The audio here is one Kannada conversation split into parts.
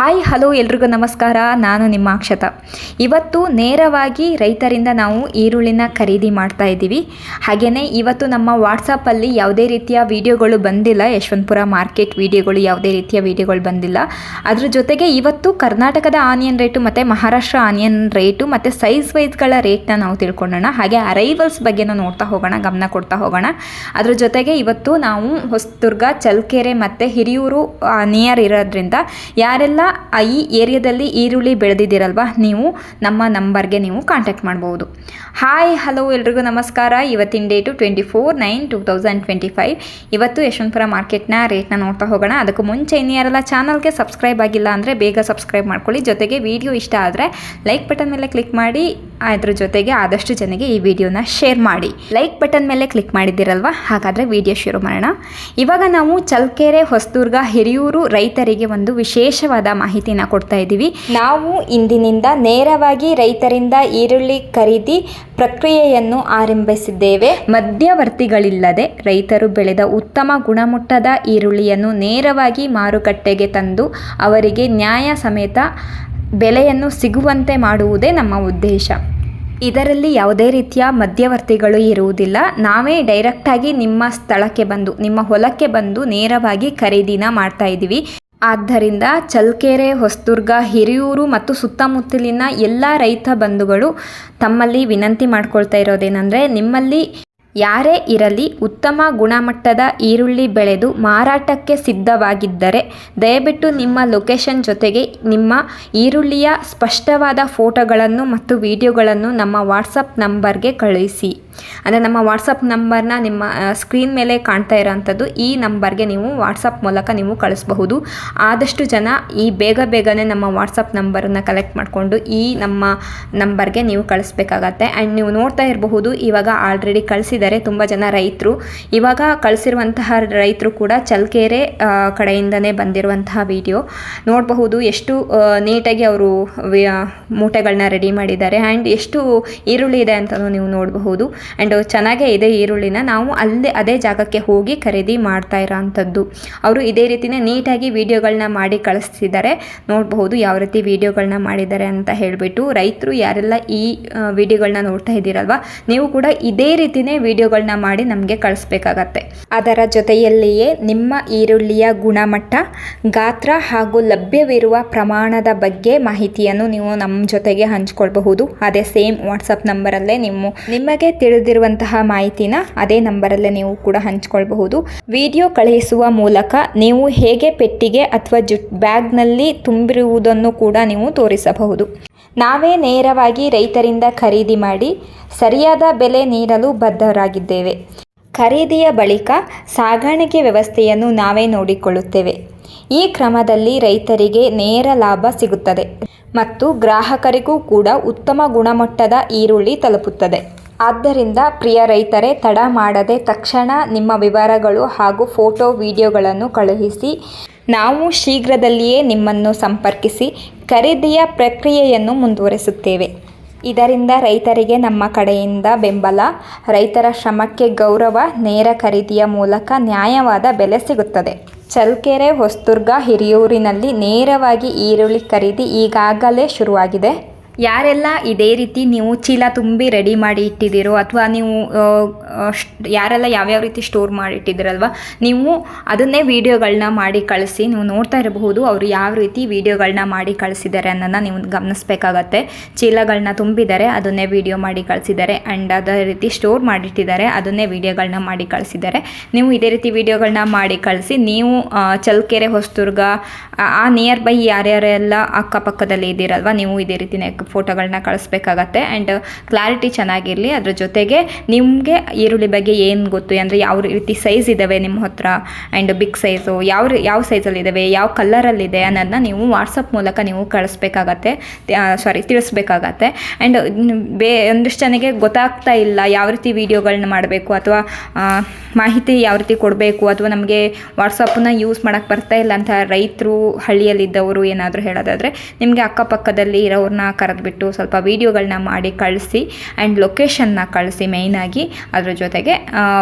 ಹಾಯ್ ಹಲೋ ಎಲ್ರಿಗೂ ನಮಸ್ಕಾರ. ನಾನು ನಿಮ್ಮ ಅಕ್ಷತ ಇವತ್ತು ನೇರವಾಗಿ ರೈತರಿಂದ ನಾವು ಈರುಳ್ಳಿನ ಖರೀದಿ ಮಾಡ್ತಾ ಇದ್ದೀವಿ. ಹಾಗೆಯೇ ಇವತ್ತು ನಮ್ಮ ವಾಟ್ಸಪ್ಪಲ್ಲಿ ಯಾವುದೇ ರೀತಿಯ ವಿಡಿಯೋಗಳು ಬಂದಿಲ್ಲ. ಯಶವಂತಪುರ ಮಾರ್ಕೆಟ್ ವಿಡಿಯೋಗಳು ಯಾವುದೇ ರೀತಿಯ ವಿಡಿಯೋಗಳು ಬಂದಿಲ್ಲ. ಅದ್ರ ಜೊತೆಗೆ ಇವತ್ತು ಕರ್ನಾಟಕದ ಆನಿಯನ್ ರೇಟು ಮತ್ತು ಮಹಾರಾಷ್ಟ್ರ ಆನಿಯನ್ ರೇಟು ಮತ್ತು ಸೈಜ್ ವೈಸ್ಗಳ ರೇಟ್ನ ನಾವು ತಿಳ್ಕೊಳ್ಳೋಣ ಹಾಗೆ ಅರೈವಲ್ಸ್ ಬಗ್ಗೆನೂ ನೋಡ್ತಾ ಹೋಗೋಣ, ಗಮನ ಕೊಡ್ತಾ ಹೋಗೋಣ. ಅದ್ರ ಜೊತೆಗೆ ಇವತ್ತು ನಾವು ಹೊಸದುರ್ಗ ಚಲ್ಕೆರೆ ಮತ್ತು ಹಿರಿಯೂರು ನಿಯರ್ ಇರೋದ್ರಿಂದ ಯಾರೆಲ್ಲ ಈ ಏರಿಯಾದಲ್ಲಿ ಈರುಳ್ಳಿ ಬೆಳೆದಿದ್ದೀರಲ್ವ? ನೀವು ನಮ್ಮ ನಂಬರ್ಗೆ ನೀವು ಕಾಂಟ್ಯಾಕ್ಟ್ ಮಾಡ್ಬೋದು. ಹಾಯ್ ಹಲೋ ಎಲ್ರಿಗೂ ನಮಸ್ಕಾರ. ಇವತ್ತಿನ date twenty four nine two thousand twenty five ಇವತ್ತು ಯಶವಂತಪುರ ಮಾರ್ಕೆಟ್ನ ರೇಟ್ನ ನೋಡ್ತಾ ಹೋಗೋಣ. ಅದಕ್ಕೂ ಮುಂಚೆ ಇನ್ನು ಯಾರೆಲ್ಲ ಚಾನಲ್ಗೆ ಸಬ್ಸ್ಕ್ರೈಬ್ ಆಗಿಲ್ಲ ಅಂದರೆ ಬೇಗ ಸಬ್ಸ್ಕ್ರೈಬ್ ಮಾಡ್ಕೊಳ್ಳಿ. ಜೊತೆಗೆ ವಿಡಿಯೋ ಇಷ್ಟ ಆದರೆ ಲೈಕ್ ಬಟನ್ ಮೇಲೆ ಕ್ಲಿಕ್ ಮಾಡಿ. ಅದ್ರ ಜೊತೆಗೆ ಆದಷ್ಟು ಜನಗೆ ಈ ವಿಡಿಯೋನ ಶೇರ್ ಮಾಡಿ. ಲೈಕ್ ಬಟನ್ ಮೇಲೆ ಕ್ಲಿಕ್ ಮಾಡಿದ್ದೀರಲ್ವ? ಹಾಗಾದರೆ ವಿಡಿಯೋ ಶುರು ಮಾಡೋಣ. ಇವಾಗ ನಾವು ಚಲ್ಕೆರೆ ಹೊಸದುರ್ಗ, ಹಿರಿಯೂರು ರೈತರಿಗೆ ಒಂದು ವಿಶೇಷವಾದ ಮಾಹಿತಿನ ಕೊಡ್ತಾ ಇದ್ದೀವಿ. ನಾವು ಇಂದಿನಿಂದ ನೇರವಾಗಿ ರೈತರಿಂದ ಈರುಳ್ಳಿ ಖರೀದಿ ಪ್ರಕ್ರಿಯೆಯನ್ನು ಆರಂಭಿಸಿದ್ದೇವೆ. ಮಧ್ಯವರ್ತಿಗಳಿಲ್ಲದೆ ರೈತರು ಬೆಳೆದ ಉತ್ತಮ ಗುಣಮಟ್ಟದ ಈರುಳ್ಳಿಯನ್ನು ನೇರವಾಗಿ ಮಾರುಕಟ್ಟೆಗೆ ತಂದು ಅವರಿಗೆ ನ್ಯಾಯ ಸಮೇತ ಬೆಲೆಯನ್ನು ಸಿಗುವಂತೆ ಮಾಡುವುದೇ ನಮ್ಮ ಉದ್ದೇಶ. ಇದರಲ್ಲಿ ಯಾವುದೇ ರೀತಿಯ ಮಧ್ಯವರ್ತಿಗಳು ಇರುವುದಿಲ್ಲ. ನಾವೇ ಡೈರೆಕ್ಟಾಗಿ ನಿಮ್ಮ ಸ್ಥಳಕ್ಕೆ ಬಂದು ನಿಮ್ಮ ಹೊಲಕ್ಕೆ ಬಂದು ನೇರವಾಗಿ ಖರೀದಿನ ಮಾಡ್ತಾ ಇದ್ದೀವಿ. ಆದ್ದರಿಂದ ಚಲ್ಕೆರೆ ಹೊಸದುರ್ಗ ಹಿರಿಯೂರು ಮತ್ತು ಸುತ್ತಮುತ್ತಲಿನ ಎಲ್ಲ ರೈತ ಬಂಧುಗಳು ತಮ್ಮಲ್ಲಿ ವಿನಂತಿ ಮಾಡ್ಕೊಳ್ತಾ ಇರೋದೇನೆಂದರೆ ನಿಮ್ಮಲ್ಲಿ ಯಾರೇ ಇರಲಿ ಉತ್ತಮ ಗುಣಮಟ್ಟದ ಈರುಳ್ಳಿ ಬೆಳೆದು ಮಾರಾಟಕ್ಕೆ ಸಿದ್ಧವಾಗಿದ್ದರೆ ದಯವಿಟ್ಟು ನಿಮ್ಮ ಲೊಕೇಶನ್ ಜೊತೆಗೆ ನಿಮ್ಮ ಈರುಳ್ಳಿಯ ಸ್ಪಷ್ಟವಾದ ಫೋಟೋಗಳನ್ನು ಮತ್ತು ವಿಡಿಯೋಗಳನ್ನು ನಮ್ಮ ವಾಟ್ಸಪ್ ನಂಬರ್ಗೆ ಕಳುಹಿಸಿ ಅಂದರೆ ನಮ್ಮ ವಾಟ್ಸಪ್ ನಂಬರ್ನ ನಿಮ್ಮ ಸ್ಕ್ರೀನ್ ಮೇಲೆ ಕಾಣ್ತಾ ಇರೋವಂಥದ್ದು ಈ ನಂಬರ್ಗೆ ನೀವು ವಾಟ್ಸಪ್ ಮೂಲಕ ನೀವು ಕಳಿಸಬಹುದು. ಆದಷ್ಟು ಜನ ಈ ಬೇಗ ಬೇಗನೆ ನಮ್ಮ ವಾಟ್ಸಪ್ ನಂಬರನ್ನು ಕಲೆಕ್ಟ್ ಮಾಡಿಕೊಂಡು ಈ ನಮ್ಮ ನಂಬರ್ಗೆ ನೀವು ಕಳಿಸ್ಬೇಕಾಗತ್ತೆ. ಆ್ಯಂಡ್ ನೀವು ನೋಡ್ತಾ ಇರಬಹುದು ಇವಾಗ ಆಲ್ರೆಡಿ ಕಳಿಸಿದ್ದಾರೆ ತುಂಬ ಜನ ರೈತರು. ಇವಾಗ ಕಳಿಸಿರುವಂತಹ ರೈತರು ಕೂಡ ಚಲ್ಕೆರೆ ಕಡೆಯಿಂದನೇ ಬಂದಿರುವಂತಹ ವಿಡಿಯೋ. ನೋಡಬಹುದು ಎಷ್ಟು ನೀಟಾಗಿ ಅವರು ಮೂಟೆಗಳನ್ನ ರೆಡಿ ಮಾಡಿದ್ದಾರೆ. ಆ್ಯಂಡ್ ಎಷ್ಟು ಈರುಳ್ಳಿ ಇದೆ ಅಂತಲೂ ನೀವು ನೋಡಬಹುದು. ಆ್ಯಂಡ್ ಚೆನ್ನಾಗೇ ಇದೆ ಈರುಳ್ಳಿನ. ನಾವು ಅಲ್ಲೇ, ಅದೇ ಜಾಗಕ್ಕೆ ಹೋಗಿ ಖರೀದಿ ಮಾಡ್ತಾ ಇರೋವಂಥದ್ದು ಅವರು ಇದೇ ರೀತಿನೇ ನೀಟಾಗಿ ವಿಡಿಯೋಗಳನ್ನ ಮಾಡಿ ಕಳಿಸ್ತಿದ್ದಾರೆ. ನೋಡಬಹುದು ಯಾವ ರೀತಿ ವಿಡಿಯೋಗಳನ್ನ ಮಾಡಿದ್ದಾರೆ ಅಂತ ಹೇಳಿಬಿಟ್ಟು ರೈತರು ಯಾರೆಲ್ಲ ಈ ವಿಡಿಯೋಗಳನ್ನ ನೋಡ್ತಾ ಇದ್ದೀರಲ್ವ, ನೀವು ಕೂಡ ಇದೇ ರೀತಿನೇ ವಿಡಿಯೋಗಳನ್ನ ಮಾಡಿ ನಮಗೆ ಕಳಿಸ್ಬೇಕಾಗತ್ತೆ. ಅದರ ಜೊತೆಯಲ್ಲಿಯೇ ನಿಮ್ಮ ಈರುಳ್ಳಿಯ ಗುಣಮಟ್ಟ, ಗಾತ್ರ ಹಾಗೂ ಲಭ್ಯವಿರುವ ಪ್ರಮಾಣದ ಬಗ್ಗೆ ಮಾಹಿತಿಯನ್ನು ನೀವು ನಮ್ಮ ಜೊತೆಗೆ ಹಂಚ್ಕೊಳ್ಬಹುದು. ಅದೇ ಸೇಮ್ ವಾಟ್ಸಪ್ ನಂಬರಲ್ಲೇ ನಿಮ್ಮ, ನಿಮಗೆ ತಿಳಿದಿರುವಂತಹ ಮಾಹಿತಿನ ಅದೇ ನಂಬರಲ್ಲೇ ನೀವು ಕೂಡ ಹಂಚ್ಕೊಳ್ಬಹುದು. ವಿಡಿಯೋ ಕಳುಹಿಸುವ ಮೂಲಕ ನೀವು ಹೇಗೆ ಪೆಟ್ಟಿಗೆ ಅಥವಾ ಜು ಬ್ಯಾಗ್ನಲ್ಲಿ ತುಂಬಿರುವುದನ್ನು ಕೂಡ ನೀವು ತೋರಿಸಬಹುದು. ನಾವೇ ನೇರವಾಗಿ ರೈತರಿಂದ ಖರೀದಿ ಮಾಡಿ ಸರಿಯಾದ ಬೆಲೆ ನೀಡಲು ಬದ್ಧರಾಗಿದ್ದೇವೆ. ಖರೀದಿಯ ಬಳಿಕ ಸಾಗಾಣಿಕೆ ವ್ಯವಸ್ಥೆಯನ್ನು ನಾವೇ ನೋಡಿಕೊಳ್ಳುತ್ತೇವೆ. ಈ ಕ್ರಮದಲ್ಲಿ ರೈತರಿಗೆ ನೇರ ಲಾಭ ಸಿಗುತ್ತದೆ ಮತ್ತು ಗ್ರಾಹಕರಿಗೂ ಕೂಡ ಉತ್ತಮ ಗುಣಮಟ್ಟದ ಈರುಳ್ಳಿ ತಲುಪುತ್ತದೆ. ಆದ್ದರಿಂದ ಪ್ರಿಯ ರೈತರೇ, ತಡ ಮಾಡದೆ ತಕ್ಷಣ ನಿಮ್ಮ ವಿವರಗಳು ಹಾಗೂ ಫೋಟೋ, ವಿಡಿಯೋಗಳನ್ನು ಕಳುಹಿಸಿ ನಾವು ಶೀಘ್ರದಲ್ಲಿಯೇ ನಿಮ್ಮನ್ನು ಸಂಪರ್ಕಿಸಿ ಖರೀದಿಯ ಪ್ರಕ್ರಿಯೆಯನ್ನು ಮುಂದುವರಿಸುತ್ತೇವೆ. ಇದರಿಂದ ರೈತರಿಗೆ ನಮ್ಮ ಕಡೆಯಿಂದ ಬೆಂಬಲ, ರೈತರ ಶ್ರಮಕ್ಕೆ ಗೌರವ, ನೇರ ಖರೀದಿಯ ಮೂಲಕ ನ್ಯಾಯವಾದ ಬೆಲೆ ಸಿಗುತ್ತದೆ. ಚಲ್ಕೆರೆ ಹೊಸದುರ್ಗ ಹಿರಿಯೂರಿನಲ್ಲಿ ನೇರವಾಗಿ ಈರುಳ್ಳಿ ಖರೀದಿ ಈಗಾಗಲೇ ಶುರುವಾಗಿದೆ. ಯಾರೆಲ್ಲ ಇದೇ ರೀತಿ ನೀವು ಚೀಲ ತುಂಬಿ ರೆಡಿ ಮಾಡಿ ಇಟ್ಟಿದ್ದೀರೋ ಅಥವಾ ನೀವು ಯಾರೆಲ್ಲ ಯಾವ್ಯಾವ ರೀತಿ ಸ್ಟೋರ್ ಮಾಡಿ ಇಟ್ಟಿದ್ದೀರಲ್ವ, ನೀವು ಅದನ್ನೇ ವೀಡಿಯೋಗಳನ್ನ ಮಾಡಿ ಕಳಿಸಿ, ನೀವು ನೋಡ್ತಾ ಇರಬಹುದು ಅವರು ಯಾವ ರೀತಿ ವಿಡಿಯೋಗಳನ್ನ ಮಾಡಿ ಕಳಿಸಿದ್ದಾರೆ ಅನ್ನೋದನ್ನ ನೀವು ಗಮನಿಸಬೇಕಾಗತ್ತೆ. ಚೀಲಗಳನ್ನ ತುಂಬಿದ್ದಾರೆ ಅದನ್ನೇ ವೀಡಿಯೋ ಮಾಡಿ ಕಳಿಸಿದ್ದಾರೆ ಆ್ಯಂಡ್ ಅದೇ ರೀತಿ ಸ್ಟೋರ್ ಮಾಡಿಟ್ಟಿದ್ದಾರೆ ಅದನ್ನೇ ವೀಡಿಯೋಗಳನ್ನ ಮಾಡಿ ಕಳಿಸಿದ್ದಾರೆ. ನೀವು ಇದೇ ರೀತಿ ವಿಡಿಯೋಗಳನ್ನ ಮಾಡಿ ಕಳಿಸಿ, ನೀವು ಚಲ್ಕೆರೆ ಹೊಸದುರ್ಗ, ಆ ನಿಯರ್ ಬೈ ಯಾರ್ಯಾರೆಲ್ಲ ಅಕ್ಕಪಕ್ಕದಲ್ಲಿ ಇದ್ದೀರಲ್ವ ನೀವು ಇದೇ ರೀತಿನೇ ಫೋಟೋಗಳನ್ನ ಕಳಿಸ್ಬೇಕಾಗತ್ತೆ. And clarity ಚೆನ್ನಾಗಿರಲಿ. ಅದ್ರ ಜೊತೆಗೆ ನಿಮಗೆ ಈರುಳ್ಳಿ ಬಗ್ಗೆ ಏನು ಗೊತ್ತು? ಅಂದರೆ ಯಾವ ರೀತಿ ಸೈಜ್ ಇದ್ದಾವೆ ನಿಮ್ಮ ಹತ್ರ? ಆ್ಯಂಡ್ ಬಿಗ್ ಸೈಜು ಯಾವ ಯಾವ ಸೈಜಲ್ಲಿದ್ದಾವೆ ಯಾವ ಕಲ್ಲರಲ್ಲಿದೆ ಅನ್ನೋದನ್ನ ನೀವು ವಾಟ್ಸಪ್ ಮೂಲಕ ನೀವು ಕಳಿಸ್ಬೇಕಾಗತ್ತೆ. ಸಾರಿ ತಿಳಿಸ್ಬೇಕಾಗತ್ತೆ. ಆ್ಯಂಡ್ ಬೇ, ಒಂದಿಷ್ಟು ಜನಕ್ಕೆ ಗೊತ್ತಾಗ್ತಾ ಇಲ್ಲ ಯಾವ ರೀತಿ ವೀಡಿಯೋಗಳನ್ನ ಮಾಡಬೇಕು ಅಥವಾ ಮಾಹಿತಿ ಯಾವ ರೀತಿ ಕೊಡಬೇಕು ಅಥವಾ ನಮಗೆ ವಾಟ್ಸಪ್ಪನ್ನ ಯೂಸ್ ಮಾಡೋಕ್ಕೆ ಬರ್ತಾ ಇಲ್ಲ ಅಂತ ರೈತರು ಹಳ್ಳಿಯಲ್ಲಿದ್ದವರು ಏನಾದರೂ ಹೇಳೋದಾದರೆ ನಿಮಗೆ ಅಕ್ಕಪಕ್ಕದಲ್ಲಿ ಇರೋರನ್ನ ಕರ್ ಕರೆದ್ಬಿಟ್ಟು ಸ್ವಲ್ಪ ವೀಡಿಯೋಗಳನ್ನ ಮಾಡಿ ಕಳಿಸಿ ಆ್ಯಂಡ್ ಲೊಕೇಶನ್ನ ಕಳಿಸಿ ಮೇಯ್ನಾಗಿ ಅದ್ರ ಜೊತೆಗೆ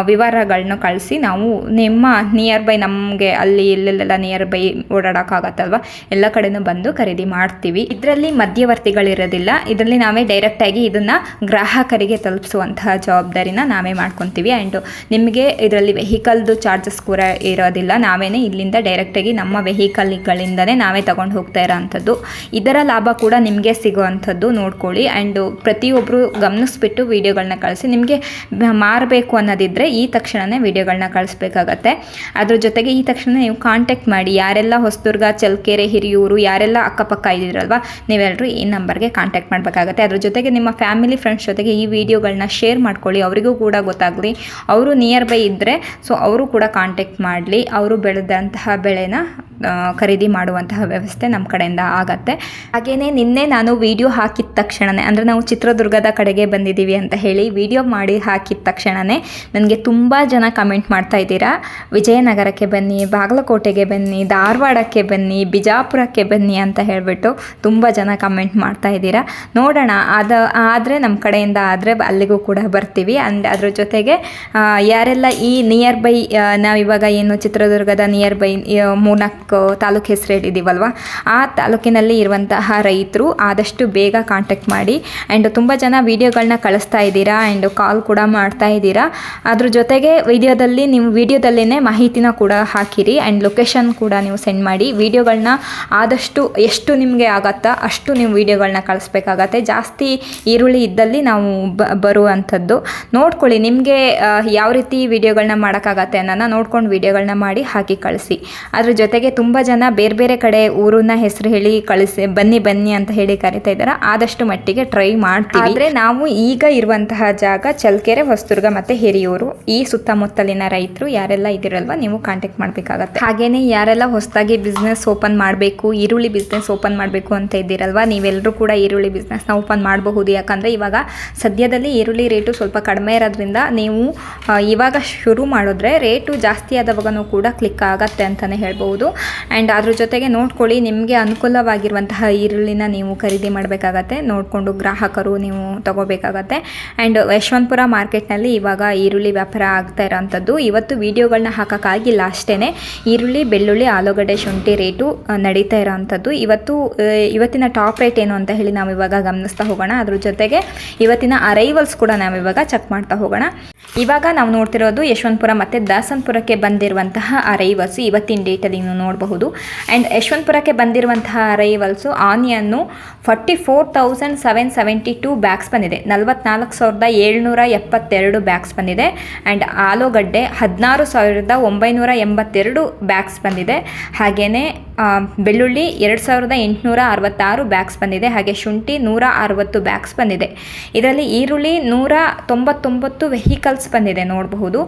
ವಿವರಗಳನ್ನ ಕಳಿಸಿ ನಾವು ನಿಮ್ಮ ನಿಯರ್ ಬೈ ನಮಗೆ ಅಲ್ಲಿ ಇಲ್ಲೆಲ್ಲ ನಿಯರ್ ಬೈ ಓಡಾಡೋಕ್ಕಾಗತ್ತಲ್ವ? ಎಲ್ಲ ಕಡೆನೂ ಬಂದು ಖರೀದಿ ಮಾಡ್ತೀವಿ. ಇದರಲ್ಲಿ ಮಧ್ಯವರ್ತಿಗಳಿರೋದಿಲ್ಲ. ಇದರಲ್ಲಿ ನಾವೇ ಡೈರೆಕ್ಟಾಗಿ ಇದನ್ನು ಗ್ರಾಹಕರಿಗೆ ತಲುಪಿಸುವಂತಹ ಜವಾಬ್ದಾರಿನ ನಾವೇ ಮಾಡ್ಕೊತೀವಿ. ಆ್ಯಂಡ್ ನಿಮಗೆ ಇದರಲ್ಲಿ ವೆಹಿಕಲ್ದು ಚಾರ್ಜಸ್ ಕೂಡ ಇರೋದಿಲ್ಲ. ನಾವೇನೇ ಇಲ್ಲಿಂದ ಡೈರೆಕ್ಟಾಗಿ ನಮ್ಮ ವೆಹಿಕಲ್ಗಳಿಂದನೇ ನಾವೇ ತಗೊಂಡು ಹೋಗ್ತಾ ಇರೋವಂಥದ್ದು ಇದರ ಲಾಭ ಕೂಡ ನಿಮಗೆ ಸಿಗುವಂಥದ್ದು ನೋಡ್ಕೊಳ್ಳಿ. ಆ್ಯಂಡ್ ಪ್ರತಿಯೊಬ್ಬರು ಗಮನಿಸ್ಬಿಟ್ಟು ವೀಡಿಯೋಗಳನ್ನ ಕಳಿಸಿ. ನಿಮಗೆ ಮಾರಬೇಕು ಅನ್ನೋದಿದ್ದರೆ ಈ ತಕ್ಷಣವೇ ವೀಡಿಯೋಗಳನ್ನ ಕಳಿಸ್ಬೇಕಾಗತ್ತೆ. ಅದ್ರ ಜೊತೆಗೆ ಈ ತಕ್ಷಣ ನೀವು ಕಾಂಟ್ಯಾಕ್ಟ್ ಮಾಡಿ. ಯಾರೆಲ್ಲ ಹೊಸದುರ್ಗ ಚಲ್ಕೆರೆ ಹಿರಿಯೂರು, ಯಾರೆಲ್ಲ ಅಕ್ಕಪಕ್ಕ ಇದ್ದೀರಲ್ವ ನೀವೆಲ್ಲರೂ ಈ ನಂಬರ್ಗೆ ಕಾಂಟ್ಯಾಕ್ಟ್ ಮಾಡಬೇಕಾಗತ್ತೆ. ಅದ್ರ ಜೊತೆಗೆ ನಿಮ್ಮ ಫ್ಯಾಮಿಲಿ ಫ್ರೆಂಡ್ಸ್ ಜೊತೆಗೆ ಈ ವಿಡಿಯೋಗಳನ್ನ ಶೇರ್ ಮಾಡ್ಕೊಳ್ಳಿ. ಅವರಿಗೂ ಕೂಡ ಗೊತ್ತಾಗಲಿ. ಅವರು ನಿಯರ್ ಬೈ ಇದ್ದರೆ ಸೊ ಅವರು ಕೂಡ ಕಾಂಟ್ಯಾಕ್ಟ್ ಮಾಡಲಿ. ಅವರು ಬೆಳೆದಂತಹ ಬೆಳೆನ ಖರೀದಿ ಮಾಡುವಂತಹ ವ್ಯವಸ್ಥೆ ನಮ್ಮ ಕಡೆಯಿಂದ ಆಗತ್ತೆ. ಹಾಗೆಯೇ ನಿನ್ನೆ ನಾನು ವಿಡಿಯೋ ಹಾಕಿದ ತಕ್ಷಣವೇ ಅಂದರೆ ನಾವು ಚಿತ್ರದುರ್ಗದ ಕಡೆಗೆ ಬಂದಿದ್ದೀವಿ ಅಂತ ಹೇಳಿ ವಿಡಿಯೋ ಮಾಡಿ ಹಾಕಿದ ತಕ್ಷಣವೇ ನನಗೆ ತುಂಬ ಜನ ಕಮೆಂಟ್ ಮಾಡ್ತಾ ಇದ್ದೀರಾ. ವಿಜಯನಗರಕ್ಕೆ ಬನ್ನಿ, ಬಾಗಲಕೋಟೆಗೆ ಬನ್ನಿ, ಧಾರವಾಡಕ್ಕೆ ಬನ್ನಿ, ಬಿಜಾಪುರಕ್ಕೆ ಬನ್ನಿ ಅಂತ ಹೇಳಿಬಿಟ್ಟು ತುಂಬ ಜನ ಕಮೆಂಟ್ ಮಾಡ್ತಾ ಇದ್ದೀರಾ. ನೋಡೋಣ ಅದು ಆದರೆ ನಮ್ಮ ಕಡೆಯಿಂದ ಆದರೆ ಅಲ್ಲಿಗೂ ಕೂಡ ಬರ್ತೀವಿ. ಆ್ಯಂಡ್ ಅದ್ರ ಜೊತೆಗೆ ಯಾರೆಲ್ಲ ಈ ನಿಯರ್ ಬೈ ನಾವಿವಾಗ ಏನು ಚಿತ್ರದುರ್ಗದ ನಿಯರ್ ಬೈ ಮೂರ್ನಾಲ್ಕು ತಾಲೂಕು ಹೆಸರು ಹೇಳಿದ್ದೀವಲ್ವ, ಆ ತಾಲೂಕಿನಲ್ಲಿ ಇರುವಂತಹ ರೈತರು ಆದಷ್ಟು ಬೇಗ ಕಾಂಟ್ಯಾಕ್ಟ್ ಮಾಡಿ ಆ್ಯಂಡ್ ತುಂಬ ಜನ ವೀಡಿಯೋಗಳನ್ನ ಕಳಿಸ್ತಾ ಇದ್ದೀರಾ ಆ್ಯಂಡ್ ಕಾಲ್ ಕೂಡ ಮಾಡ್ತಾ ಇದ್ದೀರಾ. ಅದ್ರ ಜೊತೆಗೆ ವಿಡಿಯೋದಲ್ಲಿ ನೀವು ವಿಡಿಯೋದಲ್ಲೇ ಮಾಹಿತಿನ ಕೂಡ ಹಾಕಿರಿ ಆ್ಯಂಡ್ ಲೊಕೇಶನ್ ಕೂಡ ನೀವು ಸೆಂಡ್ ಮಾಡಿ. ವೀಡಿಯೋಗಳನ್ನ ಆದಷ್ಟು ಎಷ್ಟು ನಿಮಗೆ ಆಗತ್ತಾ ಅಷ್ಟು ನೀವು ವೀಡಿಯೋಗಳನ್ನ ಕಳಿಸ್ಬೇಕಾಗತ್ತೆ. ಜಾಸ್ತಿ ಈರುಳ್ಳಿ ಇದ್ದಲ್ಲಿ ನಾವು ಬರುವಂಥದ್ದು. ನೋಡ್ಕೊಳ್ಳಿ ನಿಮಗೆ ಯಾವ ರೀತಿ ವೀಡಿಯೋಗಳನ್ನ ಮಾಡೋಕ್ಕಾಗತ್ತೆ ಅನ್ನೋನ ನೋಡ್ಕೊಂಡು ವೀಡಿಯೋಗಳನ್ನ ಮಾಡಿ ಹಾಕಿ ಕಳಿಸಿ. ಅದ್ರ ಜೊತೆಗೆ ತುಂಬ ಜನ ಬೇರೆ ಬೇರೆ ಕಡೆ ಊರನ್ನ ಹೆಸರು ಹೇಳಿ ಕಳಿಸಿ, ಬನ್ನಿ ಬನ್ನಿ ಅಂತ ಹೇಳಿ ಕರಿತಾ ಇದ್ದಾರೆ. ಆದಷ್ಟು ಮಟ್ಟಿಗೆ ಟ್ರೈ ಮಾಡ್ತೀವಿ. ಆದರೆ ನಾವು ಈಗ ಇರುವಂತಹ ಜಾಗ ಚಲ್ಕೆರೆ ಹೊಸದುರ್ಗ ಮತ್ತು ಹಿರಿಯೂರು, ಈ ಸುತ್ತಮುತ್ತಲಿನ ರೈತರು ಯಾರೆಲ್ಲ ಇದಿರಲ್ವ ನೀವು ಕಾಂಟ್ಯಾಕ್ಟ್ ಮಾಡಬೇಕಾಗತ್ತೆ. ಹಾಗೇನೆ ಯಾರೆಲ್ಲ ಹೊಸದಾಗಿ ಬಿಸ್ನೆಸ್ ಓಪನ್ ಮಾಡಬೇಕು, ಈರುಳ್ಳಿ ಬಿಸ್ನೆಸ್ ಓಪನ್ ಮಾಡಬೇಕು ಅಂತ ಇದ್ದೀರಲ್ವ ನೀವೆಲ್ಲರೂ ಕೂಡ ಈರುಳ್ಳಿ ಬಿಸ್ನೆಸ್ನ ಓಪನ್ ಮಾಡಬಹುದು. ಯಾಕಂದರೆ ಇವಾಗ ಸದ್ಯದಲ್ಲಿ ಈರುಳ್ಳಿ ರೇಟು ಸ್ವಲ್ಪ ಕಡಿಮೆ ಇರೋದ್ರಿಂದ ನೀವು ಇವಾಗ ಶುರು ಮಾಡಿದ್ರೆ ರೇಟು ಜಾಸ್ತಿ ಆದವಾಗನೂ ಕೂಡ ಕ್ಲಿಕ್ ಆಗತ್ತೆ ಅಂತಲೇ ಹೇಳ್ಬೋದು ಆ್ಯಂಡ್ ಅದ್ರ ಜೊತೆಗೆ ನೋಡ್ಕೊಳ್ಳಿ, ನಿಮಗೆ ಅನುಕೂಲವಾಗಿರುವಂತಹ ಈರುಳ್ಳಿನ ನೀವು ಖರೀದಿ ಮಾಡಬೇಕಾಗತ್ತೆ ನೋಡಿಕೊಂಡು ಗ್ರಾಹಕರು ನೀವು ತಗೋಬೇಕಾಗತ್ತೆ. ಆ್ಯಂಡ್ ಯಶವಂತಪುರ ಮಾರ್ಕೆಟ್ನಲ್ಲಿ ಇವಾಗ ಈರುಳ್ಳಿ ವ್ಯಾಪಾರ ಆಗ್ತಾ ಇರೋವಂಥದ್ದು ಇವತ್ತು ವೀಡಿಯೋಗಳನ್ನ ಹಾಕೋಕ್ಕಾಗಿಲ್ಲ ಅಷ್ಟೇ ಈರುಳ್ಳಿ, ಬೆಳ್ಳುಳ್ಳಿ, ಆಲೂಗಡ್ಡೆ, ಶುಂಠಿ ರೇಟು ನಡೀತಾ ಇರೋವಂಥದ್ದು ಇವತ್ತು ಇವತ್ತಿನ ಟಾಪ್ ರೇಟ್ ಏನು ಅಂತ ಹೇಳಿ ನಾವು ಇವಾಗ ಗಮನಿಸ್ತಾ ಹೋಗೋಣ. ಅದ್ರ ಜೊತೆಗೆ ಇವತ್ತಿನ ಅರೈವಲ್ಸ್ ಕೂಡ ನಾವು ಇವಾಗ ಚೆಕ್ ಮಾಡ್ತಾ ಹೋಗೋಣ. ಇವಾಗ ನಾವು ನೋಡ್ತಿರೋದು ಯಶವಂತಪುರ ಮತ್ತು ದಾಸನ್ಪುರಕ್ಕೆ ಬಂದಿರುವಂತಹ ಅರೈವಲ್ಸ್ ಇವತ್ತಿನ ಡೇಟಲ್ಲಿ ನೀವು ನೋಡಬಹುದು. ಆ್ಯಂಡ್ ಯಶವಂತಪುರಕ್ಕೆ ಬಂದಿರುವಂತಹ arrivals onion forty four thousand seven seventy two bags ಬಂದಿದೆ. ನಲವತ್ನಾಲ್ಕು ಸಾವಿರದ ಏಳ್ನೂರ ಎಪ್ಪತ್ತೆರಡು ಬ್ಯಾಗ್ಸ್ ಬಂದಿದೆ. ಆ್ಯಂಡ್ ಆಲೂಗಡ್ಡೆ ಹದಿನಾರು ಸಾವಿರದ ಒಂಬೈನೂರ ಎಂಬತ್ತೆರಡು ಬ್ಯಾಗ್ಸ್ ಬಂದಿದೆ. ಹಾಗೆಯೇ ಬೆಳ್ಳುಳ್ಳಿ ಎರಡು ಸಾವಿರದ ಎಂಟುನೂರ ಅರವತ್ತಾರು ಬ್ಯಾಗ್ಸ್ ಬಂದಿದೆ, ಹಾಗೆ ಶುಂಠಿ ನೂರ ಅರವತ್ತು ಬ್ಯಾಗ್ಸ್ ಬಂದಿದೆ. ಇದರಲ್ಲಿ ಈರುಳ್ಳಿ ನೂರ ತೊಂಬತ್ತೊಂಬತ್ತು ವೆಹಿಕಲ್ಸ್ ಬಂದಿದೆ ನೋಡಬಹುದು.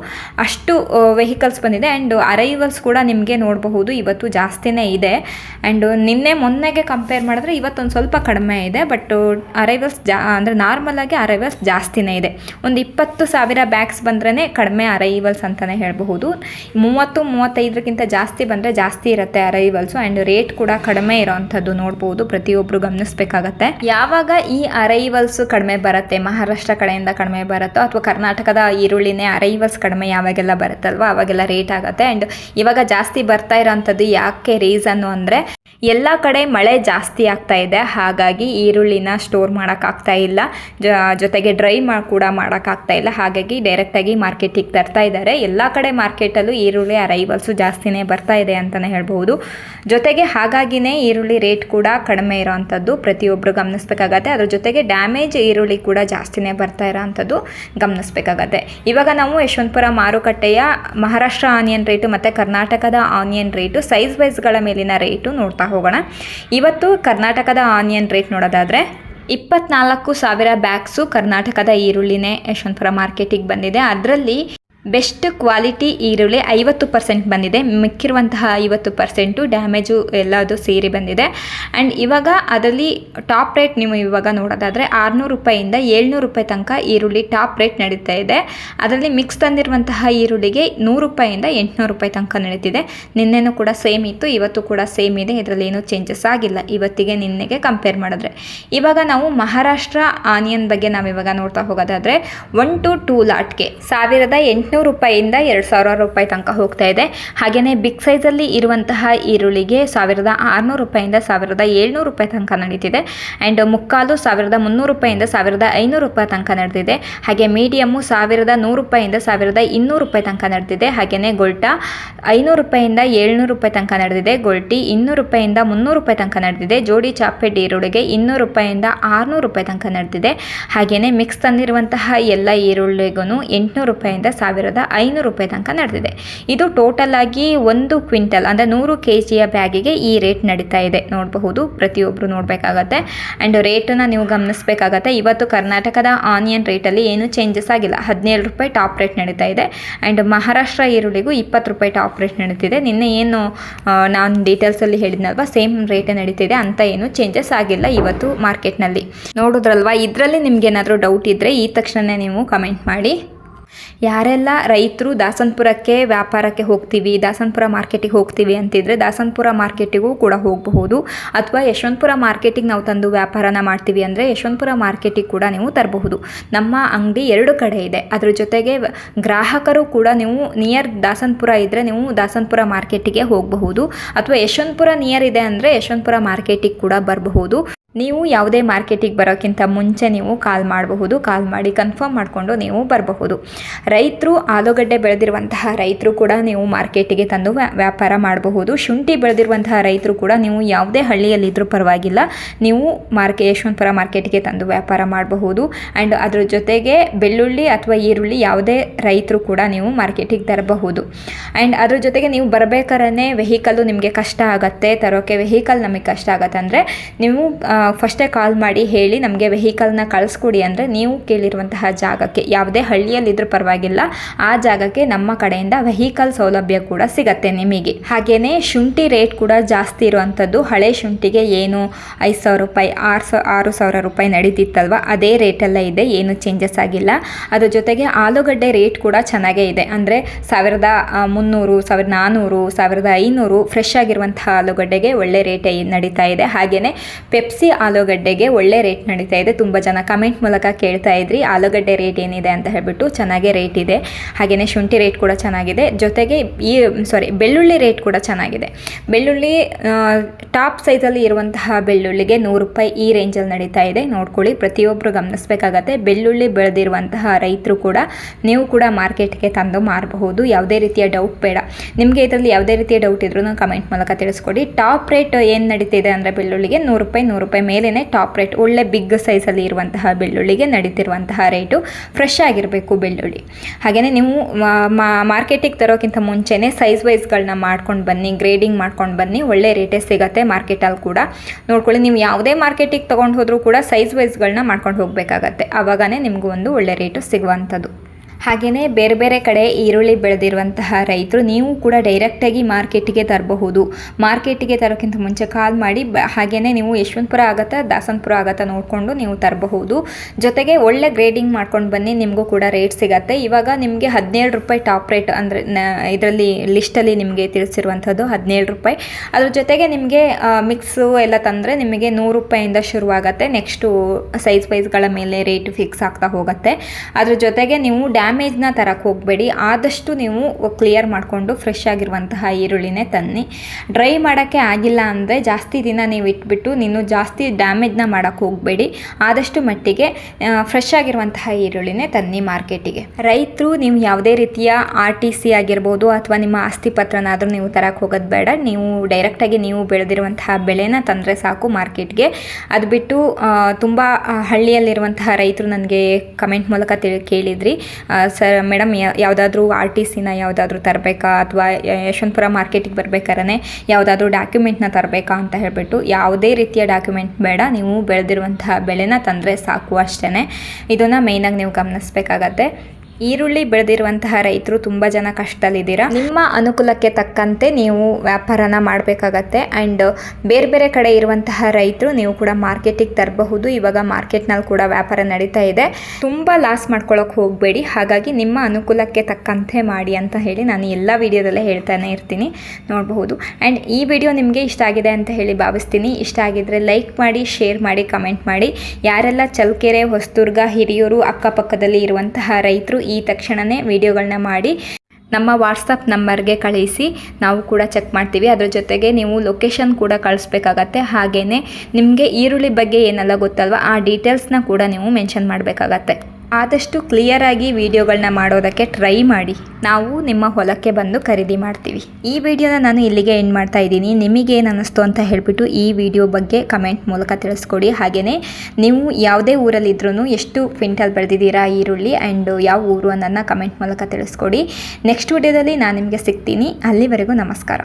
ಅಷ್ಟು ವೆಹಿಕಲ್ಸ್ ಬಂದಿದೆ ಆ್ಯಂಡ್ ಅರೈವಲ್ಸ್ ಕೂಡ ನಿಮಗೆ ನೋಡಬಹುದು, ಇವತ್ತು ಜಾಸ್ತಿನೇ ಇದೆ. ಆ್ಯಂಡ್ ನಿನ್ನೆ ಮೊನ್ನೆಗೆ ಕಂಪೇರ್ ಮಾಡಿದ್ರೆ ಇವತ್ತೊಂದು ಸ್ವಲ್ಪ ಕಡಿಮೆ ಇದೆ, ಬಟ್ ಅರೈವಲ್ಸ್ ಜಾ, ಅಂದರೆ ನಾರ್ಮಲಾಗಿ ಅರೈವಲ್ಸ್ ಜಾಸ್ತಿನೇ ಇದೆ. ಒಂದು ಇಪ್ಪತ್ತು ಸಾವಿರ ಬ್ಯಾಗ್ಸ್ ಬಂದ್ರೇ ಕಡಿಮೆ ಅರೈವಲ್ಸ್ ಅಂತಲೇ ಹೇಳಬಹುದು. ಮೂವತ್ತು ಮೂವತ್ತೈದಕ್ಕಿಂತ ಜಾಸ್ತಿ ಬಂದರೆ ಜಾಸ್ತಿ ಇರುತ್ತೆ ಅರೈವಲ್ಸು. ಆ್ಯಂಡ್ ರೇಟ್ ಕೂಡ ಕಡಿಮೆ ಇರೋವಂಥದ್ದು ನೋಡ್ಬೋದು. ಪ್ರತಿಯೊಬ್ಬರು ಗಮನಿಸಬೇಕಾಗತ್ತೆ. ಯಾವಾಗ ಈ ಅರೈವಲ್ಸ್ ಕಡಿಮೆ ಬರುತ್ತೆ, ಮಹಾರಾಷ್ಟ್ರ ಕಡೆಯಿಂದ ಕಡಿಮೆ ಬರುತ್ತೋ ಅಥವಾ ಕರ್ನಾಟಕದ ಈರುಳ್ಳಿನೇ ಅರೈವಲ್ಸ್ ಕಡಿಮೆ ಯಾವಾಗೆಲ್ಲ ಬರುತ್ತಲ್ವ ಅವಾಗೆಲ್ಲ ರೇಟ್ ಆಗುತ್ತೆ. ಆ್ಯಂಡ್ ಇವಾಗ ಜಾಸ್ತಿ ಬರ್ತಾ ಇರೋವಂಥದ್ದು ಯಾಕೆ ರೀಸನ್ನು ಅಂದರೆ ಎಲ್ಲ ಕಡೆ ಮಳೆ ಜಾಸ್ತಿ ಆಗ್ತಾ ಇದೆ. ಹಾಗಾಗಿ ಈರುಳ್ಳಿನ ಸ್ಟೋರ್ ಮಾಡೋಕ್ಕಾಗ್ತಾ ಇಲ್ಲ. ಜೊತೆಗೆ ಡ್ರೈ ಮಾ, ಕೂಡ ಮಾಡೋಕ್ಕಾಗ್ತಾ ಇಲ್ಲ. ಹಾಗಾಗಿ ಡೈರೆಕ್ಟಾಗಿ ಮಾರ್ಕೆಟಿಗೆ ತರ್ತಾ ಇದ್ದಾರೆ. ಎಲ್ಲ ಕಡೆ ಮಾರ್ಕೆಟಲ್ಲೂ ಈರುಳ್ಳಿ ಅರೈವಲ್ಸು ಜಾಸ್ತಿನೇ ಬರ್ತಾ ಇದೆ ಅಂತಲೇ ಹೇಳ್ಬೋದು ಜೊತೆಗೆ ಹಾಗಾಗಿನೇ ಈರುಳ್ಳಿ ರೇಟ್ ಕೂಡ ಕಡಿಮೆ ಇರೋವಂಥದ್ದು ಪ್ರತಿಯೊಬ್ಬರು ಗಮನಿಸ್ಬೇಕಾಗತ್ತೆ. ಅದ್ರ ಜೊತೆಗೆ ಡ್ಯಾಮೇಜ್ ಈರುಳ್ಳಿ ಕೂಡ ಜಾಸ್ತಿನೇ ಬರ್ತಾ ಇರೋವಂಥದ್ದು ಗಮನಿಸ್ಬೇಕಾಗತ್ತೆ. ಇವಾಗ ನಾವು ಯಶವಂತಪುರ ಮಾರುಕಟ್ಟೆಯ ಮಹಾರಾಷ್ಟ್ರ ಆನಿಯನ್ ರೇಟು ಮತ್ತು ಕರ್ನಾಟಕದ ಆನಿಯನ್ ರೇಟು ಸೈಜ್ ವೈಸ್ಗಳ ಮೇಲಿನ ರೇಟು ನೋಡ್ತಾ ಹೋಗೋಣ. ಇವತ್ತು ಕರ್ನಾಟಕದ ಆನಿಯನ್ ರೇಟ್ ನೋಡೋದಾದರೆ ಇಪ್ಪತ್ನಾಲ್ಕು ಸಾವಿರ ಬ್ಯಾಗ್ಸು ಕರ್ನಾಟಕದ ಈರುಳ್ಳಿನೇ ಯಶವಂತಪುರ ಮಾರ್ಕೆಟಿಗೆ ಬಂದಿದೆ. ಅದರಲ್ಲಿ ಬೆಸ್ಟ್ ಕ್ವಾಲಿಟಿ ಈರುಳ್ಳಿ ಐವತ್ತು ಪರ್ಸೆಂಟ್ ಬಂದಿದೆ. ಮಿಕ್ಕಿರುವಂತಹ ಐವತ್ತು ಪರ್ಸೆಂಟು ಡ್ಯಾಮೇಜು ಎಲ್ಲದು ಸೇರಿ ಬಂದಿದೆ. ಆ್ಯಂಡ್ ಇವಾಗ ಅದರಲ್ಲಿ ಟಾಪ್ ರೇಟ್ ನೀವು ಇವಾಗ ನೋಡೋದಾದರೆ ಆರುನೂರು ರೂಪಾಯಿಂದ ಏಳ್ನೂರು ರೂಪಾಯಿ ತನಕ ಈರುಳ್ಳಿ ಟಾಪ್ ರೇಟ್ ನಡೀತಾ ಇದೆ. ಅದರಲ್ಲಿ ಮಿಕ್ಸ್ ತಂದಿರುವಂತಹ ಈರುಳ್ಳಿಗೆ ನೂರು ರೂಪಾಯಿಂದ ಎಂಟುನೂರು ರೂಪಾಯಿ ತನಕ ನಡೀತಿದೆ. ನಿನ್ನೆನೂ ಕೂಡ ಸೇಮ್ ಇತ್ತು, ಇವತ್ತು ಕೂಡ ಸೇಮ್ ಇದೆ. ಇದರಲ್ಲಿ ಏನೂ ಚೇಂಜಸ್ ಆಗಿಲ್ಲ. ಇವತ್ತಿಗೆ ನಿನ್ನೆಗೆ ಕಂಪೇರ್ ಮಾಡಿದ್ರೆ. ಇವಾಗ ನಾವು ಮಹಾರಾಷ್ಟ್ರ, ಆನಿಯನ್ ಬಗ್ಗೆ ನಾವು ಇವಾಗ ನೋಡ್ತಾ ಹೋಗೋದಾದರೆ ಒನ್ ಟು ಟೂ ಲಾಟ್ಗೆ ಸಾವಿರದ ಎಂಟುನೂರು ರೂಪಾಯಿಯಿಂದ ಎರಡು ಸಾವಿರ ರೂಪಾಯಿ ತನಕ ಹೋಗ್ತಾ ಇದೆ. ಹಾಗೆಯೇ ಬಿಗ್ ಸೈಜಲ್ಲಿ ಇರುವಂತಹ ಈರುಳ್ಳಿಗೆ ಸಾವಿರದ ಆರುನೂರು ರೂಪಾಯಿಂದ ಸಾವಿರದ ಏಳ್ನೂರು ರೂಪಾಯಿ ತನಕ ನಡೀತಿದೆ. ಆ್ಯಂಡ್ ಮುಕ್ಕಾಲು ಸಾವಿರದ ಮುನ್ನೂರು ರೂಪಾಯಿಂದ ಸಾವಿರದ ಐನೂರು ರೂಪಾಯಿ ತನಕ ನಡೆದಿದೆ. ಹಾಗೆ ಮೀಡಿಯಮ್ಮು ಸಾವಿರದ ನೂರು ರೂಪಾಯಿಂದ ಸಾವಿರದ ಇನ್ನೂರು ರೂಪಾಯಿ ತನಕ ನಡೆದಿದೆ. ಹಾಗೆಯೇ ಗೊಲ್ಟಾ ಐನೂರು ರೂಪಾಯಿಂದ ಏಳ್ನೂರು ರೂಪಾಯಿ ತನಕ ನಡೆದಿದೆ. ಗೊಲ್ಟಿ ಇನ್ನೂರು ರೂಪಾಯಿಂದ ಮುನ್ನೂರು ರೂಪಾಯಿ ತನಕ ನಡೆದಿದೆ. ಜೋಡಿ ಚಾಪೆಡ್ ಈರುಳ್ಳಿಗೆ ಇನ್ನೂರು ರೂಪಾಯಿಂದ ಆರುನೂರು ರೂಪಾಯಿ ತನಕ ನಡೆದಿದೆ. ಹಾಗೆಯೇ ಮಿಕ್ಸ್ ತಂದಿರುವಂತಹ ಎಲ್ಲ ಈರುಳ್ಳಿಗೂ ಎಂಟುನೂರು ರೂಪಾಯಿಂದ ಸಾವಿರದ ಐನೂರು ರೂಪಾಯಿ ತನಕ ನಡೆದಿದೆ. ಇದು ಟೋಟಲ್ ಆಗಿ ಒಂದು ಕ್ವಿಂಟಲ್, ಅಂದರೆ ನೂರು ಕೆ ಜಿಯ ಬ್ಯಾಗಿಗೆ ಈ ರೇಟ್ ನಡೀತಾ ಇದೆ. ನೋಡಬಹುದು ಪ್ರತಿಯೊಬ್ಬರು ನೋಡಬೇಕಾಗತ್ತೆ. ಆ್ಯಂಡ್ ರೇಟನ್ನು ನೀವು ಗಮನಿಸಬೇಕಾಗತ್ತೆ. ಇವತ್ತು ಕರ್ನಾಟಕದ ಆನಿಯನ್ ರೇಟಲ್ಲಿ ಏನು ಚೇಂಜಸ್ ಆಗಿಲ್ಲ. ಹದಿನೇಳು ರೂಪಾಯಿ ಟಾಪ್ ರೇಟ್ ನಡೀತಾ ಇದೆ. ಆ್ಯಂಡ್ ಮಹಾರಾಷ್ಟ್ರ ಈರುಳ್ಳಿಗೂ ಇಪ್ಪತ್ತು ರೂಪಾಯಿ ಟಾಪ್ ರೇಟ್ ನಡೀತಿದೆ. ನಿನ್ನೆ ಏನು ನಾನು ಡೀಟೇಲ್ಸಲ್ಲಿ ಹೇಳಿದ್ನಲ್ವ ಸೇಮ್ ರೇಟೇ ನಡೀತಿದೆ ಅಂತ ಏನು ಚೇಂಜಸ್ ಆಗಿಲ್ಲ ಇವತ್ತು ಮಾರ್ಕೆಟ್ನಲ್ಲಿ ನೋಡಿದ್ರಲ್ವಾ? ಇದರಲ್ಲಿ ನಿಮ್ಗೆ ಏನಾದರೂ ಡೌಟ್ ಇದ್ದರೆ ಈ ತಕ್ಷಣವೇ ನೀವು ಕಮೆಂಟ್ ಮಾಡಿ. ಯಾರೆಲ್ಲ ರೈತರು ದಾಸನ್ಪುರಕ್ಕೆ ವ್ಯಾಪಾರಕ್ಕೆ ಹೋಗ್ತೀವಿ, ದಾಸನ್ಪುರ ಮಾರ್ಕೆಟಿಗೆ ಹೋಗ್ತೀವಿ ಅಂತಿದ್ರೆ ದಾಸನಪುರ ಮಾರ್ಕೆಟಿಗೂ ಕೂಡ ಹೋಗಬಹುದು. ಅಥವಾ ಯಶವಂತಪುರ ಮಾರ್ಕೆಟಿಗೆ ನಾವು ತಂದು ವ್ಯಾಪಾರನ ಮಾಡ್ತೀವಿ ಅಂದರೆ ಯಶವಂತಪುರ ಮಾರ್ಕೆಟಿಗೆ ಕೂಡ ನೀವು ತರಬಹುದು. ನಮ್ಮ ಅಂಗಡಿ ಎರಡು ಕಡೆ ಇದೆ. ಅದ್ರ ಜೊತೆಗೆ ಗ್ರಾಹಕರು ಕೂಡ ನೀವು ನಿಯರ್ ದಾಸನಪುರ ಇದ್ದರೆ ನೀವು ದಾಸನ್ಪುರ ಮಾರ್ಕೆಟಿಗೆ ಹೋಗಬಹುದು. ಅಥವಾ ಯಶವಂತಪುರ ನಿಯರ್ ಇದೆ ಅಂದರೆ ಯಶವಂತಪುರ ಮಾರ್ಕೆಟಿಗೆ ಕೂಡ ಬರಬಹುದು. ನೀವು ಯಾವುದೇ ಮಾರ್ಕೆಟಿಗೆ ಬರೋಕ್ಕಿಂತ ಮುಂಚೆ ನೀವು ಕಾಲ್ ಮಾಡಬಹುದು. ಕಾಲ್ ಮಾಡಿ ಕನ್ಫರ್ಮ್ ಮಾಡಿಕೊಂಡು ನೀವು ಬರಬಹುದು. ರೈತರು ಆಲೂಗಡ್ಡೆ ಬೆಳೆದಿರುವಂತಹ ರೈತರು ಕೂಡ ನೀವು ಮಾರ್ಕೆಟಿಗೆ ತಂದು ವ್ಯಾ- ವ್ಯಾಪಾರ ಮಾಡಬಹುದು. ಶುಂಠಿ ಬೆಳೆದಿರುವಂತಹ ರೈತರು ಕೂಡ ನೀವು ಯಾವುದೇ ಹಳ್ಳಿಯಲ್ಲಿದ್ದರೂ ಪರವಾಗಿಲ್ಲ, ನೀವು ಮಾರ್ಕೆ, ಯಶವಂತಪುರ ಮಾರ್ಕೆಟಿಗೆ ತಂದು ವ್ಯಾಪಾರ ಮಾಡಬಹುದು. ಆ್ಯಂಡ್ ಅದ್ರ ಜೊತೆಗೆ ಬೆಳ್ಳುಳ್ಳಿ ಅಥವಾ ಈರುಳ್ಳಿ ಯಾವುದೇ ರೈತರು ಕೂಡ ನೀವು ಮಾರ್ಕೆಟಿಗೆ ತರಬಹುದು. ಆ್ಯಂಡ್ ಅದ್ರ ಜೊತೆಗೆ ನೀವು ಬರಬೇಕಾದ್ರೆ ವೆಹಿಕಲ್ಲು ನಿಮಗೆ ಕಷ್ಟ ಆಗುತ್ತೆ. ತರೋಕ್ಕೆ ವೆಹಿಕಲ್ ನಮಗೆ ಕಷ್ಟ ಆಗುತ್ತೆ. ಅಂದರೆ ನೀವು ಫಸ್ಟೇ ಕಾಲ್ ಮಾಡಿ ಹೇಳಿ ನಮಗೆ ವೆಹಿಕಲ್ನ ಕಳಿಸ್ಕೊಡಿ ಅಂದರೆ ನೀವು ಕೇಳಿರುವಂತಹ ಜಾಗಕ್ಕೆ. ಯಾವುದೇ ಹಳ್ಳಿಯಲ್ಲಿದ್ದರೂ ಪರವಾಗಿಲ್ಲ, ಆ ಜಾಗಕ್ಕೆ ನಮ್ಮ ಕಡೆಯಿಂದ ವೆಹಿಕಲ್ ಸೌಲಭ್ಯ ಕೂಡ ಸಿಗತ್ತೆ ನಿಮಗೆ. ಹಾಗೆಯೇ ಶುಂಠಿ ರೇಟ್ ಕೂಡ ಜಾಸ್ತಿ ಇರುವಂಥದ್ದು, ಹಳೆ ಶುಂಠಿಗೆ ಏನು ಐದು ಸಾವಿರ ರೂಪಾಯಿ, ಆರು ಸಾವಿರ ಆರು ಸಾವಿರ ರೂಪಾಯಿ ನಡೀತಿತ್ತಲ್ವ? ಅದೇ ರೇಟೆಲ್ಲ ಇದೆ, ಏನು ಚೇಂಜಸ್ ಆಗಿಲ್ಲ. ಅದ್ರ ಜೊತೆಗೆ ಆಲೂಗಡ್ಡೆ ರೇಟ್ ಕೂಡ ಚೆನ್ನಾಗೇ ಇದೆ. ಅಂದರೆ ಸಾವಿರದ ಮುನ್ನೂರು, ಸಾವಿರದ ನಾನ್ನೂರು ಸಾವಿರದ ಐನೂರು ಫ್ರೆಶ್ ಆಗಿರುವಂತಹ ಆಲೂಗಡ್ಡೆಗೆ ಒಳ್ಳೆ ರೇಟ್ ನಡೀತಾ ಇದೆ. ಹಾಗೆಯೇ ಪೆಪ್ಸಿ ಆಲೂಗಡ್ಡೆಗೆ ಒಳ್ಳೆ ರೇಟ್ ನಡೀತಾ ಇದೆ. ತುಂಬ ಜನ ಕಮೆಂಟ್ ಮೂಲಕ ಕೇಳ್ತಾ ಇದ್ರಿ, ಆಲೂಗಡ್ಡೆ ರೇಟ್ ಏನಿದೆ ಅಂತ ಹೇಳ್ಬಿಟ್ಟು ಚೆನ್ನಾಗೆ ರೇಟ್ ಇದೆ. ಹಾಗೆಯೇ ಶುಂಠಿ ರೇಟ್ ಕೂಡ ಚೆನ್ನಾಗಿದೆ. ಜೊತೆಗೆ ಈ ಸಾರಿ ಬೆಳ್ಳುಳ್ಳಿ ರೇಟ್ ಕೂಡ ಚೆನ್ನಾಗಿದೆ. ಬೆಳ್ಳುಳ್ಳಿ ಟಾಪ್ ಸೈಜಲ್ಲಿ ಇರುವಂತಹ ಬೆಳ್ಳುಳ್ಳಿಗೆ ನೂರು ರೂಪಾಯಿ ಈ ರೇಂಜಲ್ಲಿ ನಡೀತಾ ಇದೆ. ನೋಡ್ಕೊಳ್ಳಿ ಪ್ರತಿಯೊಬ್ಬರು ಗಮನಿಸಬೇಕಾಗತ್ತೆ. ಬೆಳ್ಳುಳ್ಳಿ ಬೆಳೆದಿರುವಂತಹ ರೈತರು ಕೂಡ ನೀವು ಕೂಡ ಮಾರ್ಕೆಟ್ಗೆ ತಂದು ಮಾರಬಹುದು. ಯಾವುದೇ ರೀತಿಯ ಡೌಟ್ ಬೇಡ. ನಿಮಗೆ ಇದರಲ್ಲಿ ಯಾವುದೇ ರೀತಿಯ ಡೌಟ್ ಇದ್ರೂ ಕಮೆಂಟ್ ಮೂಲಕ ತಿಳಿಸ್ಕೊಡಿ. ಟಾಪ್ ರೇಟ್ ಏನು ನಡೀತಿದೆ ಅಂದರೆ ಬೆಳ್ಳುಳ್ಳಿಗೆ ನೂರು ರೂಪಾಯಿ ನೂರು ರೂಪಾಯಿ ಮೇಲೇ ಟಾಪ್ ರೇಟ್, ಒಳ್ಳೆ ಬಿಗ್ ಸೈಜಲ್ಲಿ ಇರುವಂತಹ ಬೆಳ್ಳುಳ್ಳಿಗೆ ನಡೀತಿರುವಂತಹ ರೇಟು ಫ್ರೆಶ್ ಆಗಿರಬೇಕು ಬೆಳ್ಳುಳ್ಳಿ. ಹಾಗೆಯೇ ನೀವು ಮಾರ್ಕೆಟಿಗೆ ತರೋಕ್ಕಿಂತ ಮುಂಚೆನೇ ಸೈಜ್ ವೈಸ್ಗಳನ್ನ ಮಾಡ್ಕೊಂಡು ಬನ್ನಿ, ಗ್ರೇಡಿಂಗ್ ಮಾಡ್ಕೊಂಡು ಬನ್ನಿ, ಒಳ್ಳೆ ರೇಟೇ ಸಿಗತ್ತೆ ಮಾರ್ಕೆಟಲ್ಲಿ ಕೂಡ. ನೋಡ್ಕೊಳ್ಳಿ, ನೀವು ಯಾವುದೇ ಮಾರ್ಕೆಟಿಗೆ ತೊಗೊಂಡು ಹೋದರೂ ಕೂಡ ಸೈಜ್ ವೈಸ್ಗಳನ್ನ ಮಾಡ್ಕೊಂಡು ಹೋಗಬೇಕಾಗತ್ತೆ. ಆವಾಗನೇ ನಿಮಗೂ ಒಂದು ಒಳ್ಳೆ ರೇಟು ಸಿಗುವಂಥದ್ದು. ಹಾಗೆಯೇ ಬೇರೆ ಬೇರೆ ಕಡೆ ಈರುಳ್ಳಿ ಬೆಳೆದಿರುವಂತಹ ರೈತರು, ನೀವು ಕೂಡ ಡೈರೆಕ್ಟಾಗಿ ಮಾರ್ಕೆಟಿಗೆ ತರಬಹುದು. ಮಾರ್ಕೆಟಿಗೆ ತರೋಕ್ಕಿಂತ ಮುಂಚೆ ಕಾಲ್ ಮಾಡಿ ಹಾಗೆಯೇ ನೀವು ಯಶವಂತಪುರ ಆಗತ್ತಾ, ದಾಸನಪುರ ಆಗತ್ತಾ ನೋಡಿಕೊಂಡು ನೀವು ತರಬಹುದು. ಜೊತೆಗೆ ಒಳ್ಳೆ ಗ್ರೇಡಿಂಗ್ ಮಾಡ್ಕೊಂಡು ಬನ್ನಿ, ನಿಮಗೂ ಕೂಡ ರೇಟ್ ಸಿಗತ್ತೆ. ಇವಾಗ ನಿಮಗೆ ಹದಿನೇಳು ರೂಪಾಯಿ ಟಾಪ್ ರೇಟ್ ಅಂದರೆ ಇದರಲ್ಲಿ ಲಿಸ್ಟಲ್ಲಿ ನಿಮಗೆ ತಿಳಿಸಿರುವಂಥದ್ದು ಹದಿನೇಳು ರೂಪಾಯಿ. ಅದ್ರ ಜೊತೆಗೆ ನಿಮಗೆ ಮಿಕ್ಸು ಎಲ್ಲ ತಂದರೆ ನಿಮಗೆ ನೂರು ರೂಪಾಯಿಂದ ಶುರುವಾಗತ್ತೆ. ನೆಕ್ಸ್ಟು ಸೈಜ್ ವೈಸ್ಗಳ ಮೇಲೆ ರೇಟ್ ಫಿಕ್ಸ್ ಆಗ್ತಾ ಹೋಗುತ್ತೆ. ಅದ್ರ ಜೊತೆಗೆ ನೀವು ಡ್ಯಾಮೇಜ್ನ ತರಕ್ಕೆ ಹೋಗಬೇಡಿ. ಆದಷ್ಟು ನೀವು ಕ್ಲಿಯರ್ ಮಾಡಿಕೊಂಡು ಫ್ರೆಶ್ ಆಗಿರುವಂತಹ ಈರುಳ್ಳಿನೇ ತನ್ನಿ. ಡ್ರೈ ಮಾಡೋಕ್ಕೆ ಆಗಿಲ್ಲ ಅಂದರೆ ಜಾಸ್ತಿ ದಿನ ನೀವು ಇಟ್ಬಿಟ್ಟು ನೀನು ಜಾಸ್ತಿ ಡ್ಯಾಮೇಜ್ನ ಮಾಡೋಕ್ಕೆ ಹೋಗಬೇಡಿ. ಆದಷ್ಟು ಮಟ್ಟಿಗೆ ಫ್ರೆಶ್ ಆಗಿರುವಂತಹ ಈರುಳ್ಳಿನೇ ತನ್ನಿ ಮಾರ್ಕೆಟಿಗೆ. ರೈತರು ನೀವು ಯಾವುದೇ ರೀತಿಯ ಆರ್ ಟಿ ಸಿ ಆಗಿರ್ಬೋದು ಅಥವಾ ನಿಮ್ಮ ಆಸ್ತಿ ಪತ್ರನಾದರೂ ನೀವು ತರಕ್ಕೆ ಹೋಗೋದು ಬೇಡ. ನೀವು ಡೈರೆಕ್ಟಾಗಿ ನೀವು ಬೆಳೆದಿರುವಂತಹ ಬೆಳೆನ ತಂದರೆ ಸಾಕು ಮಾರ್ಕೆಟ್ಗೆ. ಅದು ಬಿಟ್ಟು ತುಂಬ ಹಳ್ಳಿಯಲ್ಲಿರುವಂತಹ ರೈತರು ನನಗೆ ಕಮೆಂಟ್ ಮೂಲಕ ತಿಳಿ, ಕೇಳಿದ್ರಿ. ಸರ್ ಮೇಡಮ್ ಯಾವುದಾದ್ರೂ ಆರ್ ಟಿ ಸಿನ ಯಾವುದಾದ್ರೂ ತರಬೇಕಾ? ಅಥವಾ ಯಶವಂತಪುರ ಮಾರ್ಕೆಟಿಗೆ ಬರ್ಬೇಕಾದ್ರೆ ಯಾವುದಾದ್ರೂ ಡಾಕ್ಯುಮೆಂಟ್ನ ತರಬೇಕಾ ಅಂತ ಹೇಳಿಬಿಟ್ಟು ಯಾವುದೇ ರೀತಿಯ ಡಾಕ್ಯುಮೆಂಟ್ ಬೇಡ. ನೀವು ಬೆಳೆದಿರುವಂತಹ ಬೆಳೆನ ತಂದರೆ ಸಾಕು ಅಷ್ಟೇ ಇದನ್ನು ಮೇಯ್ನಾಗಿ ನೀವು ಗಮನಿಸಬೇಕಾಗತ್ತೆ. ಈರುಳ್ಳಿ ಬೆಳೆದಿರುವಂತಹ ರೈತರು ತುಂಬ ಜನ ಕಷ್ಟದಲ್ಲಿದ್ದೀರಾ? ನಿಮ್ಮ ಅನುಕೂಲಕ್ಕೆ ತಕ್ಕಂತೆ ನೀವು ವ್ಯಾಪಾರನ ಮಾಡಬೇಕಾಗತ್ತೆ. ಆ್ಯಂಡ್ ಬೇರೆ ಬೇರೆ ಕಡೆ ಇರುವಂತಹ ರೈತರು ನೀವು ಕೂಡ ಮಾರ್ಕೆಟಿಗೆ ತರಬಹುದು. ಇವಾಗ ಮಾರ್ಕೆಟ್ನಲ್ಲಿ ಕೂಡ ವ್ಯಾಪಾರ ನಡೀತಾ ಇದೆ. ತುಂಬ ಲಾಸ್ ಮಾಡ್ಕೊಳ್ಳೋಕೆ ಹೋಗಬೇಡಿ. ಹಾಗಾಗಿ ನಿಮ್ಮ ಅನುಕೂಲಕ್ಕೆ ತಕ್ಕಂತೆ ಮಾಡಿ ಅಂತ ಹೇಳಿ ನಾನು ಎಲ್ಲ ವಿಡಿಯೋದಲ್ಲೇ ಹೇಳ್ತಾನೆ ಇರ್ತೀನಿ. ನೋಡಬಹುದು. ಆ್ಯಂಡ್ ಈ ವಿಡಿಯೋ ನಿಮಗೆ ಇಷ್ಟ ಆಗಿದೆ ಅಂತ ಹೇಳಿ ಭಾವಿಸ್ತೀನಿ. ಇಷ್ಟ ಆಗಿದ್ರೆ ಲೈಕ್ ಮಾಡಿ, ಶೇರ್ ಮಾಡಿ, ಕಮೆಂಟ್ ಮಾಡಿ. ಯಾರೆಲ್ಲ ಚಲಕೆರೆ ಹೊಸದುರ್ಗ ಹಿರಿಯೂರು ಅಕ್ಕಪಕ್ಕದಲ್ಲಿ ಇರುವಂತಹ ರೈತರು ಈ ತಕ್ಷಣವೇ ವಿಡಿಯೋಗಳನ್ನ ಮಾಡಿ ನಮ್ಮ ವಾಟ್ಸಪ್ ನಂಬರ್ಗೆ ಕಳಿಸಿ. ನಾವು ಕೂಡ ಚೆಕ್ ಮಾಡ್ತೀವಿ. ಅದ್ರ ಜೊತೆಗೆ ನೀವು ಲೊಕೇಶನ್ ಕೂಡ ಕಳಿಸ್ಬೇಕಾಗತ್ತೆ. ಹಾಗೆಯೇ ನಿಮಗೆ ಈರುಳ್ಳಿ ಬಗ್ಗೆ ಏನೆಲ್ಲ ಗೊತ್ತಲ್ವ? ಆ ಡೀಟೇಲ್ಸ್ನ ಕೂಡ ನೀವು ಮೆನ್ಷನ್ ಮಾಡಬೇಕಾಗತ್ತೆ. ಆದಷ್ಟು ಕ್ಲಿಯರಾಗಿ ವಿಡಿಯೋಗಳನ್ನ ಮಾಡೋದಕ್ಕೆ ಟ್ರೈ ಮಾಡಿ. ನಾವು ನಿಮ್ಮ ಹೊಲಕ್ಕೆ ಬಂದು ಖರೀದಿ ಮಾಡ್ತೀವಿ. ಈ ವಿಡಿಯೋನ ನಾನು ಇಲ್ಲಿಗೆ ಎಂಡ್ ಮಾಡ್ತಾ ಇದ್ದೀನಿ. ನಿಮಗೇನು ಅನ್ನಿಸ್ತು ಅಂತ ಹೇಳಿಬಿಟ್ಟು ಈ ವಿಡಿಯೋ ಬಗ್ಗೆ ಕಮೆಂಟ್ ಮೂಲಕ ತಿಳಿಸ್ಕೊಡಿ. ಹಾಗೆಯೇ ನೀವು ಯಾವುದೇ ಊರಲ್ಲಿದ್ರೂ ಎಷ್ಟು ಕ್ವಿಂಟಲ್ ಬೆಳೆದಿದ್ದೀರಾ ಈರುಳ್ಳಿ ಆ್ಯಂಡ್ ಯಾವ ಊರು ಅನ್ನೋದನ್ನ ಕಮೆಂಟ್ ಮೂಲಕ ತಿಳಿಸ್ಕೊಡಿ. ನೆಕ್ಸ್ಟ್ ವಿಡಿಯೋದಲ್ಲಿ ನಾನು ನಿಮಗೆ ಸಿಗ್ತೀನಿ. ಅಲ್ಲಿವರೆಗೂ ನಮಸ್ಕಾರ.